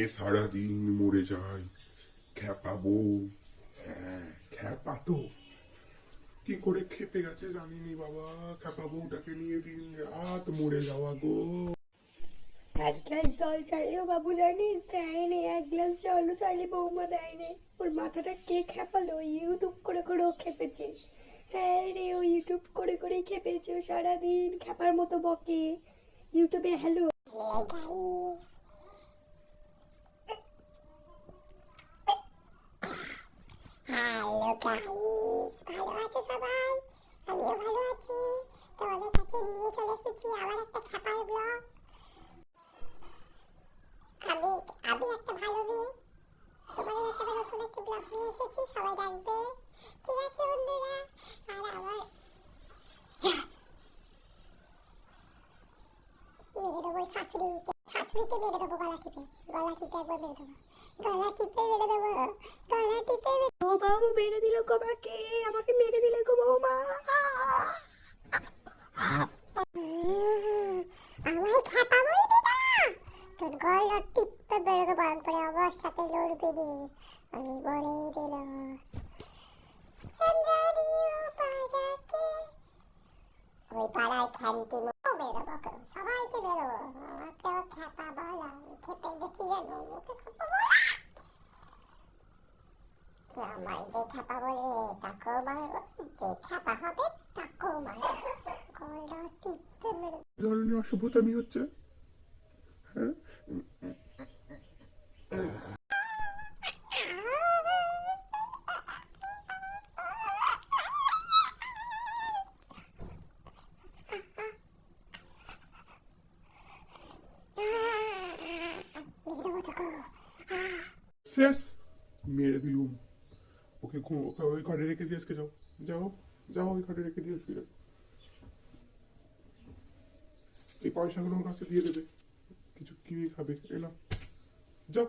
এ সারাদিন মরে যায়। খ্যাপা বউ। হ্যাঁ খ্যাপা তো। কি করে খেপে গেছে জানিনি বাবা। খ্যাপা বউটাকে নিয়ে দিন রাত মরে যাওয়া গো। এক গ্লাস জল চাইলেও বাবু জানিস দেয়নি। এক গ্লাস জলও চাইলে বৌমা দেয়নি। ওর মাথাটা কে খেপালো ইউটিউব করে করে ও খেপেছে। হ্যাঁ রে ও ইউটিউব করে করেই খেপেছে। ও সারাদিন খেপার মতো বকে। ইউটিউবে হ্যালো। হ্যালো গাইস ভালো আছো সবাই? আমিও ভালো আছি। তোমাদের কাছে নিয়ে চলে এসেছি আবার একটা খাবার ব্লগ আমি আমি একটা ভালো মেয়ে। তোমাদের কাছে আবার নতুন একটা ব্লগ নিয়ে এসেছি, সবাই দেখবে। ঠিক আছে বন্ধুরা, আর আমার মেরে দেবো শাশুড়িকে মেরে দেবো গলা টিপে গলা টিপে একবার মেরে দেবো গলা টিপে মেরে দেবো গলা টিপে ও বাবু মেরে দিল গো আমাকে মেরে দিল গো বৌমা। আমায় খাপা বলবি না তোর গলা টিপে বেড়ে দেবো একবারে আমার সাথে লড়বি রে। আমি দিলাম পাড়াকে ওই পাড়ার খ্যান্তি মুখও বেরোবো কেউ সবাইকে বেরোবো আমাকেও খ্যাপা বলা আমি খেপে গেছি জানো মুখে খাপা বলা আমায় যে খ্যাপা বলবে তাকেও মারবো যে খ্যাপা হবে তাকেও মারবো গলা টিপে মেরে এ ধরনের অসভ্যতামি হচ্ছে হ্যাঁ শেষ মেরে দিলুম ওকে ওকে ওই ঘরে রেখে দিয়ে আজকে যাও যাও যাও ওই ঘরে রেখে দিয়ে আজকে যাও এই পয়সাগুলো ওর কাছে দিয়ে দেবে কিছু কিনে খাবে এলাম যাও